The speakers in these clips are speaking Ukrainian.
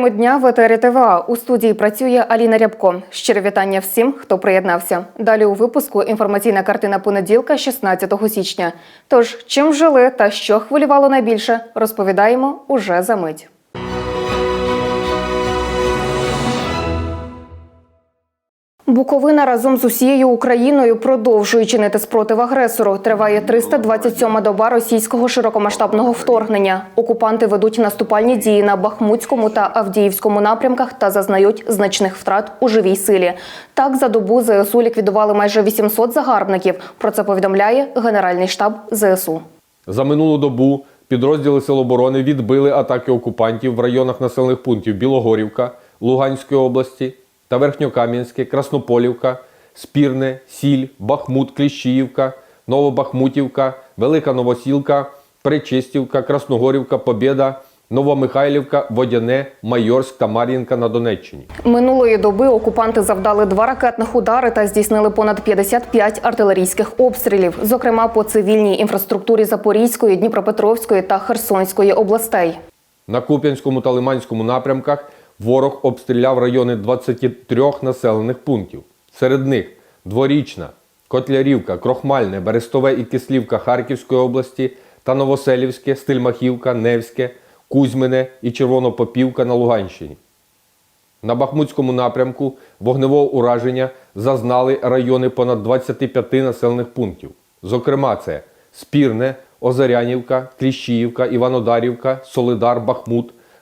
Теми дня в етері ТВА. У студії працює Аліна Рябко. Щире вітання всім, хто приєднався. Далі у випуску інформаційна картина понеділка, 16 січня. Тож, чим жили та що хвилювало найбільше, розповідаємо уже за мить. Буковина разом з усією Україною продовжує чинити спротив агресору. Триває 327-ма доба російського широкомасштабного вторгнення. Окупанти ведуть наступальні дії на Бахмутському та Авдіївському напрямках та зазнають значних втрат у живій силі. Так, за добу ЗСУ ліквідували майже 800 загарбників. Про це повідомляє Генеральний штаб ЗСУ. За минулу добу підрозділи Сил оборони відбили атаки окупантів в районах населених пунктів Білогорівка, Луганської області та Верхньокам'янське, Краснополівка, Спірне, Сіль, Бахмут, Кліщіївка, Новобахмутівка, Велика Новосілка, Причистівка, Красногорівка, Побєда, Новомихайлівка, Водяне, Майорськ та Мар'їнка на Донеччині. Минулої доби окупанти завдали два ракетних удари та здійснили понад 55 артилерійських обстрілів, зокрема по цивільній інфраструктурі Запорізької, Дніпропетровської та Херсонської областей. На Куп'янському та Лиманському напрямках ворог обстріляв райони 23 населених пунктів. Серед них Дворічна, Котлярівка, Крохмальне, Берестове і Кислівка Харківської області та Новоселівське, Стельмахівка, Невське, Кузьмине і Червонопопівка на Луганщині. На Бахмутському напрямку вогневого ураження зазнали райони понад 25 населених пунктів. Зокрема, це Спірне, Озарянівка, Кліщіївка, Іванодарівка, Солидар, Бахмут,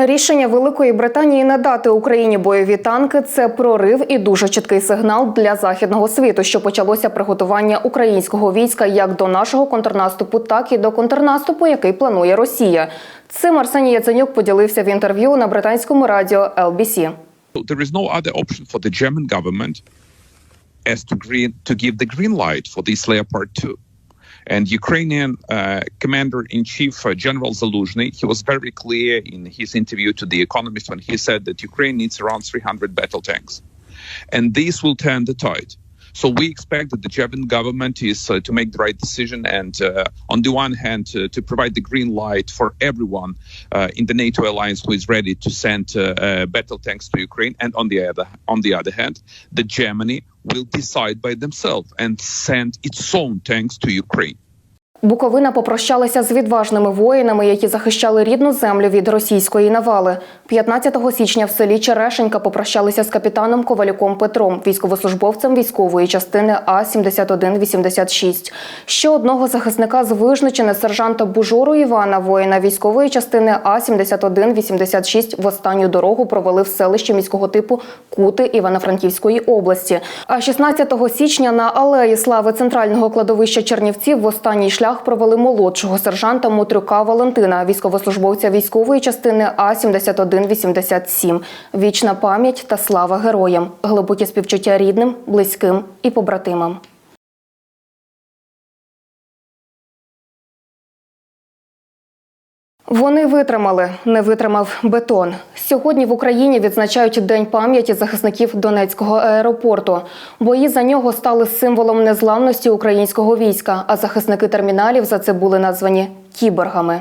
Рішення Великої Британії надати Україні бойові танки це прорив і дуже чіткий сигнал для західного світу, що почалося приготування українського війська як до нашого контрнаступу, так і до контрнаступу, який планує Росія. Цим Арсеній Яценюк поділився в інтерв'ю на британському радіо LBC. There is no other option for the German government as to green to give the green light for this Leopard 2. And Ukrainian uh, commander-in-chief uh, General Zaluzhny, he was very clear in his interview to The Economist when he said that Ukraine needs around 300 battle tanks, and this will turn the tide. So we expect that the German government is uh, to make the right decision, and uh, on the one hand, uh, to provide the green light for everyone uh, in the NATO alliance who is ready to send uh, uh, battle tanks to Ukraine, and on the other on the other hand, that Germany will decide by themselves and send its own tanks to Ukraine. Буковина попрощалася з відважними воїнами, які захищали рідну землю від російської навали. 15 січня в селі Черешенька попрощалися з капітаном Ковалюком Петром, військовослужбовцем військової частини А 7186 Ще одного захисника з Вижничини сержанта Бужору Івана, воїна військової частини А 7186 в останню дорогу провели в селищі міського типу Кути Івано-Франківської області. А 16 січня на алеї слави центрального кладовища Чернівців в останній шлях провели молодшого сержанта Мотрюка Валентина, військовослужбовця військової частини А 7187 Вічна пам'ять та слава героям, глибокі співчуття рідним, близьким і побратимам. Вони витримали, не витримав бетон. Сьогодні в Україні відзначають День пам'яті захисників Донецького аеропорту. Бої за нього стали символом незламності українського війська, а захисники терміналів за це були названі кіборгами.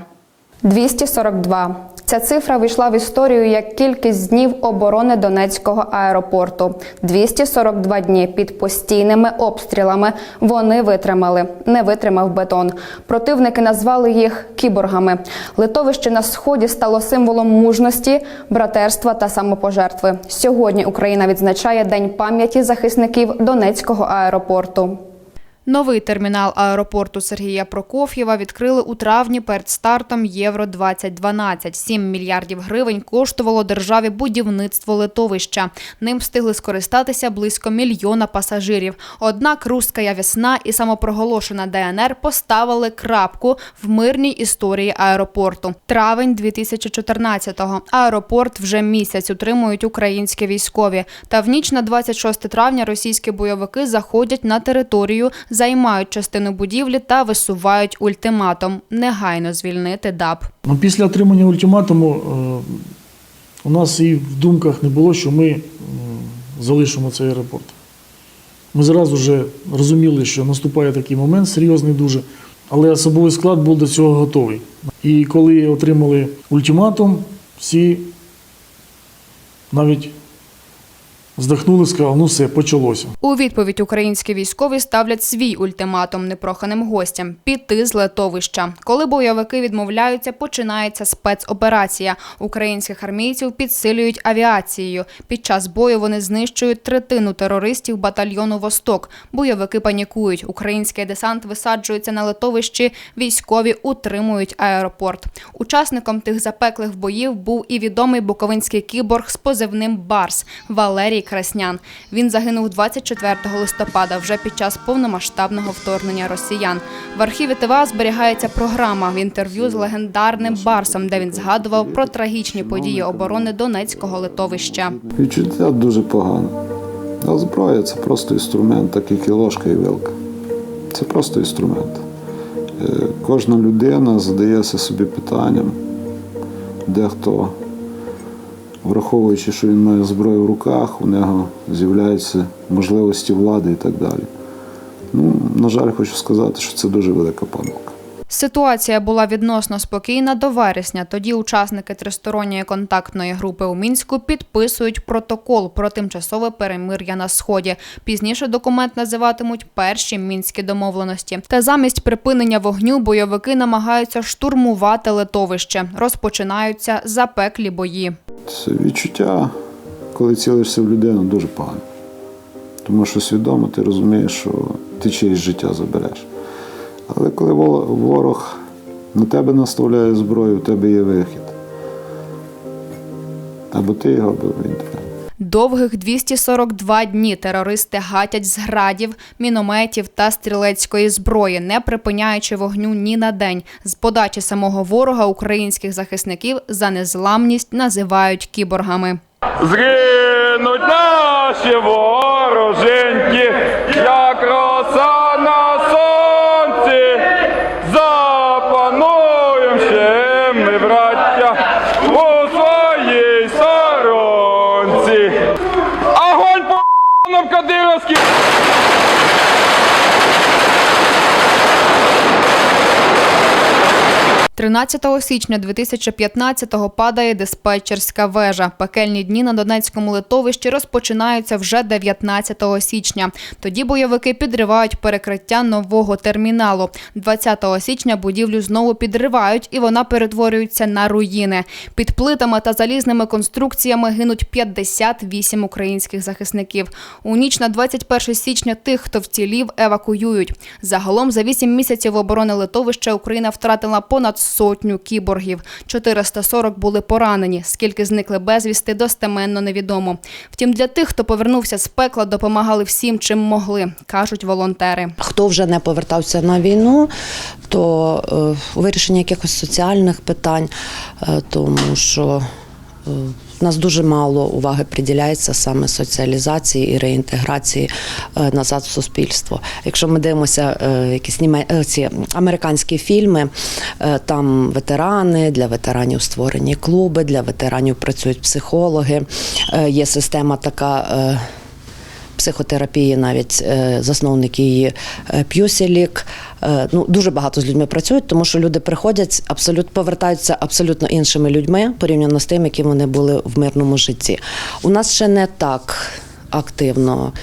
242. Ця цифра війшла в історію як кількість днів оборони Донецького аеропорту. 242 дні під постійними обстрілами вони витримали. Не витримав бетон. Противники назвали їх кіборгами. Литовище на сході стало символом мужності, братерства та самопожертви. Сьогодні Україна відзначає День пам'яті захисників Донецького аеропорту. Новий термінал аеропорту Сергія Прокоф'єва відкрили у травні перед стартом Євро 2012. 7 мільярдів гривень коштувало державі будівництво литовища. Ним встигли скористатися близько мільйона пасажирів. Однак руська весна і самопроголошена ДНР поставили крапку в мирній історії аеропорту. Травень 2014-го. Аеропорт вже місяць утримують українські військові. Та в ніч на 26 травня російські бойовики заходять на територію, займають частину будівлі та висувають ультиматум негайно звільнити ДАБ. Ну, після отримання ультиматуму е, у нас і в думках не було, що ми залишимо цей аеропорт. Ми зразу вже розуміли, що наступає такий момент серйозний дуже, але особовий склад був до цього готовий. І коли отримали ультиматум, всі навіть здихнули, сказали, ну все, почалося. У відповідь українські військові ставлять свій ультиматум непроханим гостям піти з летовища. Коли бойовики відмовляються, починається спецоперація. Українських армійців підсилюють авіацією. Під час бою вони знищують третину терористів батальйону Восток. Бойовики панікують. Український десант висаджується на летовищі. Військові утримують аеропорт. Учасником тих запеклих боїв був і відомий буковинський кіборг з позивним Барс Валерій Краснян. Він загинув 24 листопада вже під час повномасштабного вторгнення росіян. В архіві ТВА зберігається програма в інтерв'ю з легендарним Барсом, де він згадував про трагічні події оборони Донецького литовища. Відчуття дуже погано. А зброя це просто інструмент, так як і ложка і вилка. Це просто інструмент. Е, Кожна людина задається собі питанням, дехто, враховуючи, що він має зброю в руках, у нього з'являються можливості влади і так далі. Ну, на жаль, хочу сказати, що це дуже велика помилка. Ситуація була відносно спокійна до вересня. Тоді учасники тристоронньої контактної групи у мінську підписують протокол про тимчасове перемир'я на сході. Пізніше документ називатимуть перші мінські домовленості. Та замість припинення вогню бойовики намагаються штурмувати литовище. Розпочинаються запеклі бої. Це відчуття, коли цілишся в людину, дуже погано. Тому що свідомо ти розумієш, що ти чиєсь життя забереш. Але коли ворог на тебе наставляє зброю, у тебе є вихід. Або ти його, або він тебе. Довгих 242 дні терористи гатять з градів, мінометів та стрілецької зброї, не припиняючи вогню ні на день. З подачі самого ворога українських захисників за незламність називають кіборгами. Згинуть наші вороженьки, як роса на сонці. Запануєм ще ми, браття, у своїй сторонці. Огонь по нам Кадировський! – 13 січня 2015-го падає диспетчерська вежа. Пекельні дні на Донецькому литовищі розпочинаються вже 19 січня. Тоді бойовики підривають перекриття нового терміналу. 20 січня будівлю знову підривають, і вона перетворюється на руїни. Під плитами та залізними конструкціями гинуть 58 українських захисників. У ніч на 21 січня тих, хто вцілів, евакуюють. Загалом за 8 місяців оборони литовища Україна втратила понад сотню кіборгів. 440 були поранені. Скільки зникли безвісти, достеменно невідомо. Втім, для тих, хто повернувся з пекла, допомагали всім, чим могли, кажуть волонтери. Хто вже не повертався на війну, то е, вирішення якихось соціальних питань, е, тому що е, в нас дуже мало уваги приділяється саме соціалізації і реінтеграції е, назад в суспільство. Якщо ми дивимося е, якісь е, ці американські фільми, там ветерани для ветеранів створені клуби, для ветеранів працюють психологи. Є система така. Психотерапії, навіть е, засновник її е, П'юселік. Е, Ну, дуже багато з людьми працюють, тому що люди приходять, абсолютно повертаються абсолютно іншими людьми порівняно з тим, які вони були в мирному житті. У нас ще не так активно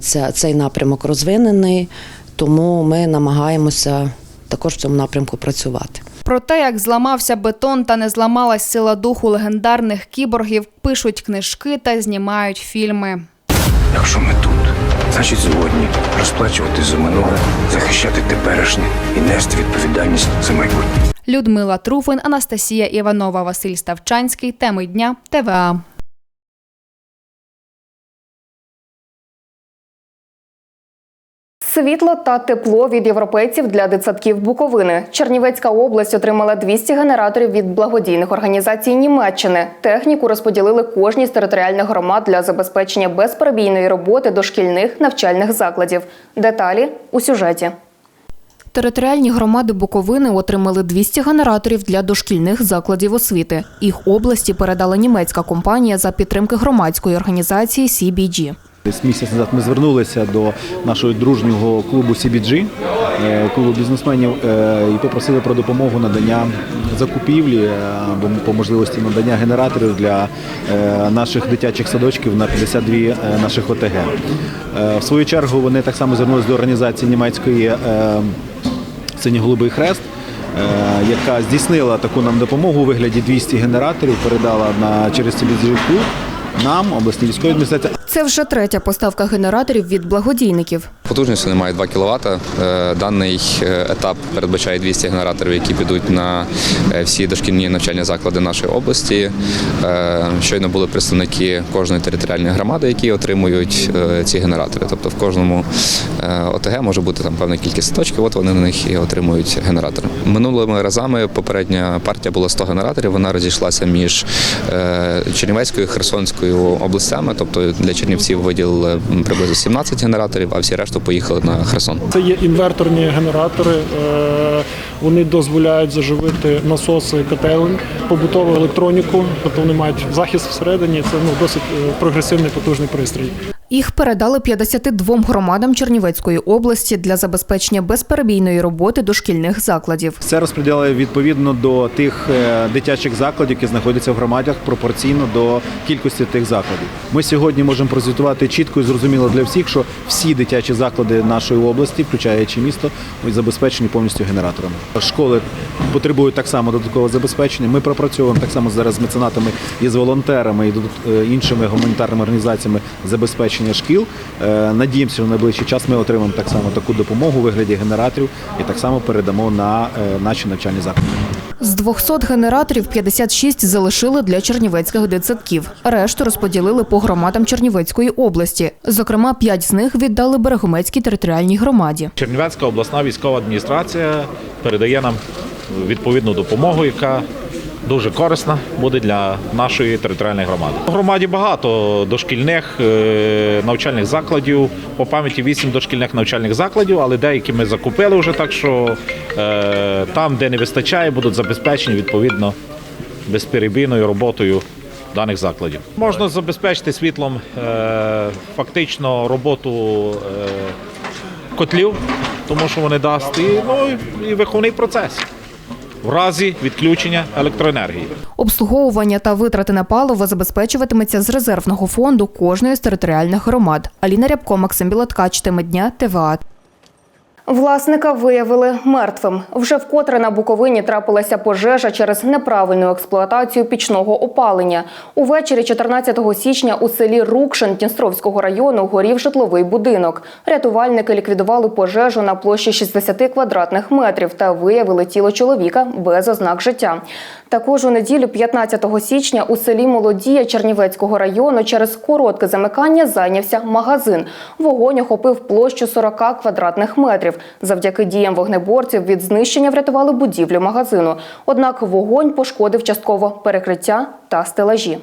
ця, цей напрямок розвинений, тому ми намагаємося також в цьому напрямку працювати. Про те, як зламався бетон та не зламалась сила духу легендарних кіборгів, пишуть книжки та знімають фільми. Якщо ми тут, Значить, згодні розплачувати за минуле, захищати теперішнє і нести відповідальність за майбутнє. Людмила Труфин, Анастасія Іванова, Василь Ставчанський. Теми дня ТВА. Світло та тепло від європейців для дитсадків Буковини. Чернівецька область отримала 200 генераторів від благодійних організацій Німеччини. Техніку розподілили кожній з територіальних громад для забезпечення безперебійної роботи дошкільних навчальних закладів. Деталі у сюжеті. Територіальні громади Буковини отримали 200 генераторів для дошкільних закладів освіти. Їх області передала німецька компанія за підтримки громадської організації CBG. Десь місяць назад ми звернулися до нашого дружнього клубу CBG, е, клубу бізнесменів, е, і попросили про допомогу надання закупівлі е, або по можливості надання генераторів для наших дитячих садочків на 52 е, наших ОТГ. В свою чергу вони так само звернулися до організації німецької Синьо-Голубий Хрест. Яка здійснила таку нам допомогу у вигляді 200 генераторів, передала на через CBG клуб нам, обласній військовій адміністрації, Це вже третя поставка генераторів від благодійників. Потужність мають 2 кВт. Е, Даний е, етап передбачає 200 генераторів, які підуть на е, всі дошкільні навчальні заклади нашої області. Щойно були представники кожної територіальної громади, які отримують ці генератори. Тобто в кожному ОТГ може бути там певна кількість точок, от вони на них і отримують генератори. Минулими разами попередня партія була 100 генераторів. Вона розійшлася між Чернівецькою і Херсонською областями. Тобто для Чернівців виділили приблизно 17 генераторів, а всі решту поїхали на Херсон. Це є інверторні генератори. е, Вони дозволяють заживити насоси котелень, побутову електроніку, тобто вони мають захист всередині. Це ну, досить е, прогресивний потужний пристрій. Їх передали 52 громадам Чернівецької області для забезпечення безперебійної роботи дошкільних закладів. Це розподіляє відповідно до тих е, дитячих закладів, які знаходяться в громадах, пропорційно до кількості тих закладів. Ми сьогодні можемо прозвітувати чітко і зрозуміло для всіх, що всі дитячі заклади нашої області, включаючи місто, забезпечені повністю генераторами. Школи потребують так само додаткового забезпечення. Ми пропрацьовуємо так само зараз з меценатами і з волонтерами і е, іншими гуманітарними організаціями забезпечення шкіл. Е, Надіємося, що в найближчий час ми отримаємо так само таку допомогу у вигляді генераторів і так само передамо на е, наші навчальні заклади. З 200 генераторів 56 залишили для чернівецьких дитсадків. Решту розподілили по громадам Чернівецької області. Зокрема, 5 з них віддали Берегомецькій територіальній громаді. Чернівецька обласна військова адміністрація передає нам відповідну допомогу, яка дуже корисна буде для нашої територіальної громади. У громаді багато дошкільних е, навчальних закладів. По пам'яті вісім дошкільних навчальних закладів, але деякі ми закупили вже так, що е, там, де не вистачає, будуть забезпечені відповідно безперебійною роботою даних закладів. Можна забезпечити світлом е, фактично роботу е, котлів, тому що вони дасть і, ну, і виховний процес в разі відключення електроенергії. Обслуговування та витрати на паливо забезпечуватиметься з резервного фонду кожної з територіальних громад. Аліна Рябко, Максим Білоткач, теми дня, ТВА. Власника виявили мертвим. Вже вкотре на Буковині трапилася пожежа через неправильну експлуатацію пічного опалення. Увечері 14 січня у селі Рукшин Дністровського району горів житловий будинок. Рятувальники ліквідували пожежу на площі 60 квадратних метрів та виявили тіло чоловіка без ознак життя. Також у неділю 15 січня у селі Молодія Чернівецького району через коротке замикання зайнявся магазин. Вогонь охопив площу 40 квадратних метрів. Завдяки діям вогнеборців від знищення врятували будівлю магазину. Однак вогонь пошкодив частково перекриття та стелажі.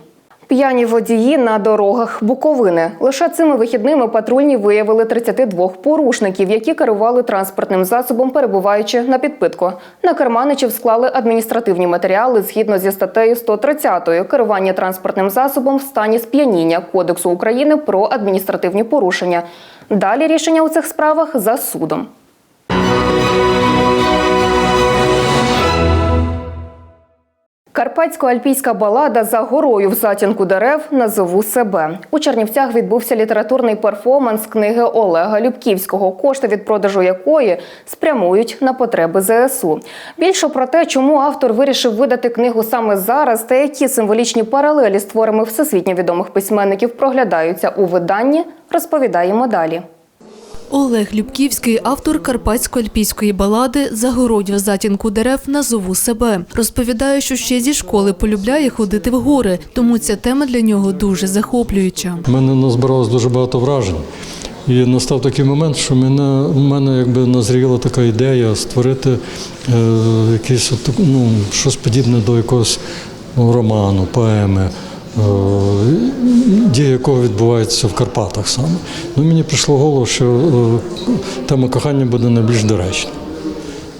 П'яні водії на дорогах Буковини. Лише цими вихідними патрульні виявили 32 порушників, які керували транспортним засобом, перебуваючи на підпитку. На керманичів склали адміністративні матеріали згідно зі статтею 130 керування транспортним засобом в стані сп'яніння Кодексу України про адміністративні порушення. Далі рішення у цих справах за судом. Карпатсько-альпійська балада за горою в затінку дерев назову себе. У Чернівцях відбувся літературний перформанс книги Олега Любківського, кошти від продажу якої спрямують на потреби ЗСУ. Більше про те, чому автор вирішив видати книгу саме зараз, та які символічні паралелі з творами всесвітньо відомих письменників проглядаються у виданні, розповідаємо далі. Олег Любківський, автор карпатсько-альпійської балади Загородь затінку дерев назову себе. Розповідає, що ще зі школи полюбляє ходити в гори, тому ця тема для нього дуже захоплююча. У мене назбиралось дуже багато вражень. І настав такий момент, що мене, в мене якби назріла така ідея створити е, якийсь ну, щось подібне до якогось ну, роману, поеми, дія якого відбувається в Карпатах саме. Ну, мені прийшло в голову, що е, тема кохання буде найбільш доречна.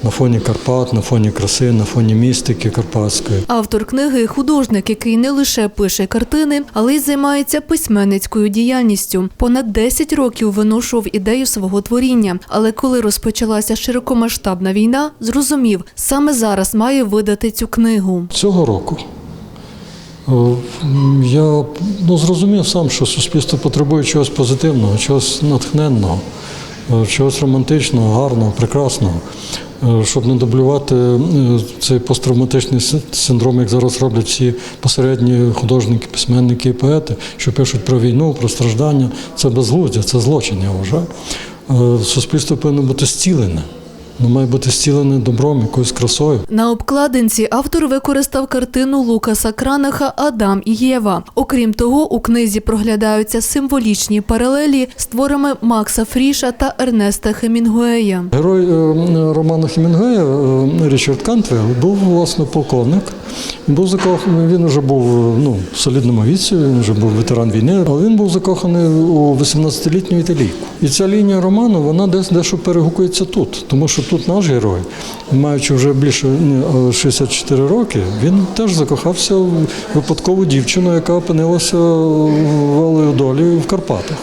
На фоні Карпат, на фоні краси, на фоні містики карпатської. Автор книги художник, який не лише пише картини, але й займається письменницькою діяльністю. Понад 10 років виношував ідею свого творіння. Але коли розпочалася широкомасштабна війна, зрозумів, саме зараз має видати цю книгу. Цього року е, я ну, зрозумів сам, що суспільство потребує чогось позитивного, чогось натхненного, е, чогось романтичного, гарного, прекрасного. Е, Щоб не дублювати е, цей посттравматичний синдром, як зараз роблять всі посередні художники, письменники і поети, що пишуть про війну, про страждання. Це безглуздя, це злочин, я вважаю. Е, Суспільство повинно бути зцілене. Воно має бути зцілене добром, якоюсь красою. На обкладинці автор використав картину Лукаса Кранаха Адам і Єва. Окрім того, у книзі проглядаються символічні паралелі з творами Макса Фріша та Ернеста Хемінгуея. Герой е, роману Хемінгуея е, Річард Кантвейл був власне полковник. Він був закоханий, він вже був е, ну, в солідному віці, він вже був ветеран війни, але він був закоханий у 18-літню італійку. І ця лінія роману вона десь дещо перегукується тут, тому що тут наш герой, маючи вже більше ні, е, 64 роки, він теж закохався в випадкову дівчину, яка опинилася волею долі в Карпатах.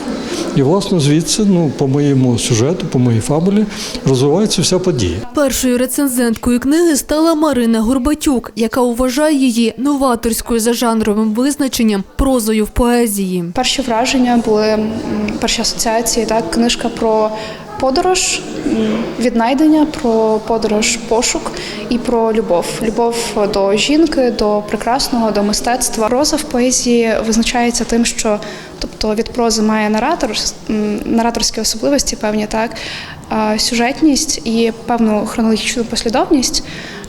І власне звідси, ну по моєму сюжету, по моїй фабулі, розвивається вся подія. Першою рецензенткою книги стала Марина Горбатюк, яка вважає її новаторською за жанровим визначенням прозою в поезії. Перші враження були перші асоціації, так, книжка про подорож, віднайдення, про подорож пошук і про любов. Любов до жінки, до прекрасного, до мистецтва. Проза в поезії визначається тим, що тобто від прози має наратор, нараторські особливості, певні так, сюжетність і певну хронологічну послідовність.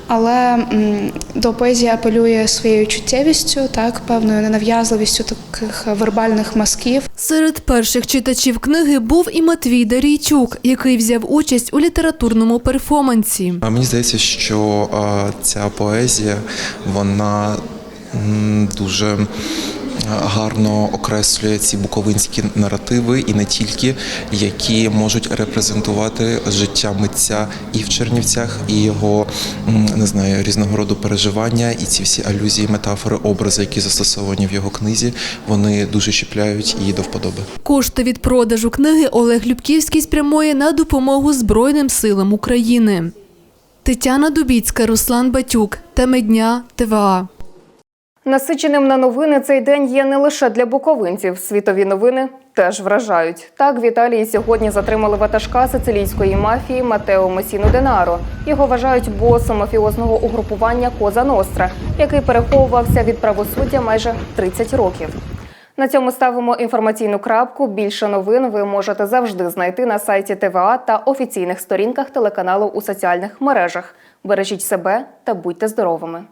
Але м, до поезії апелює своєю чуттєвістю, так певною ненав'язливістю таких вербальних мазків. Серед перших читачів книги був і Матвій Дарійчук, який взяв участь у літературному перформансі. А Мені здається, що а, ця поезія вона м, дуже гарно окреслює ці буковинські наративи, і не тільки, які можуть репрезентувати життя митця і в Чернівцях, і його не знаю різного роду переживання, і ці всі алюзії, метафори, образи, які застосовані в його книзі, вони дуже чіпляють і до вподоби. Кошти від продажу книги Олег Любківський спрямує на допомогу Збройним силам України. Тетяна Дубіцька, Руслан Батюк. Теми дня ТВА. Насиченим на новини цей день є не лише для буковинців. Світові новини теж вражають. Так, в Італії сьогодні затримали ватажка сицилійської мафії Матео Месіно Денаро. Його вважають босом мафіозного угрупування Коза Ностра, який переховувався від правосуддя майже 30 років. На цьому ставимо інформаційну крапку. Більше новин ви можете завжди знайти на сайті ТВА та офіційних сторінках телеканалу у соціальних мережах. Бережіть себе та будьте здоровими!